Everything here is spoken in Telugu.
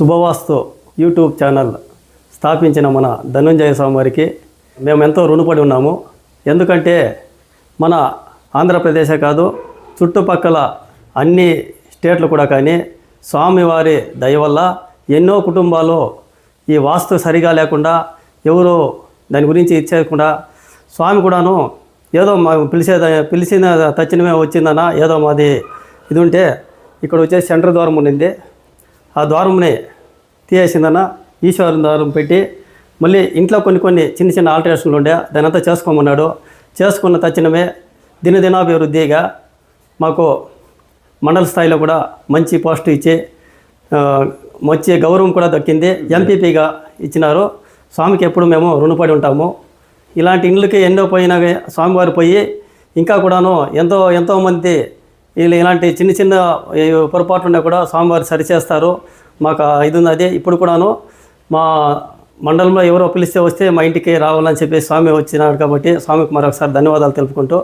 శుభవాస్తు యూట్యూబ్ ఛానల్ స్థాపించిన మన ధనుంజయ స్వామి వారికి మేము ఎంతో రుణపడి ఉన్నాము. ఎందుకంటే మన ఆంధ్రప్రదేశే కాదు చుట్టుపక్కల అన్ని స్టేట్లు కూడా కానీ స్వామివారి దయ వల్ల ఎన్నో కుటుంబాలు ఈ వాస్తు సరిగా లేకుండా ఎవరు దాని గురించి ఇచ్చేయకుండా స్వామి కూడాను ఏదో మా పిలిచే పిలిచిన తచ్చినమే వచ్చిందన్న ఏదో మాది ఇది ఉంటే ఇక్కడ వచ్చేసి సెంటర్ ద్వారం ఉండింది. ఆ ద్వారంనే తీయాల్సిందన్న ఈశ్వరం ద్వారం పెట్టి మళ్ళీ ఇంట్లో కొన్ని కొన్ని చిన్న చిన్న ఆల్టరేషన్లు ఉండే దాని అంతా చేసుకోమన్నాడు. చేసుకున్న తక్షణమే దినదినాభివృద్ధిగా మాకు మండల స్థాయిలో కూడా మంచి పోస్ట్ ఇచ్చి మంచి గౌరవం కూడా దక్కింది. ఎంపీపీగా ఇచ్చినారు. స్వామికి ఎప్పుడు మేము రుణపడి ఉంటాము. ఇలాంటి ఇండ్లకి ఎన్నో పోయినా స్వామివారు పోయి ఇంకా కూడాను ఎంతో ఎంతోమంది ఇలాంటి చిన్న చిన్న పొరపాట్లు ఉన్నా కూడా స్వామివారు సరిచేస్తారు. మాకు ఇది ఉంది అదే. ఇప్పుడు కూడాను మా మండలంలో ఎవరో పిలిస్తే వస్తే మా ఇంటికి రావాలని చెప్పి స్వామి వచ్చినాడు కాబట్టి స్వామికి మరొకసారి ధన్యవాదాలు తెలుపుకుంటూ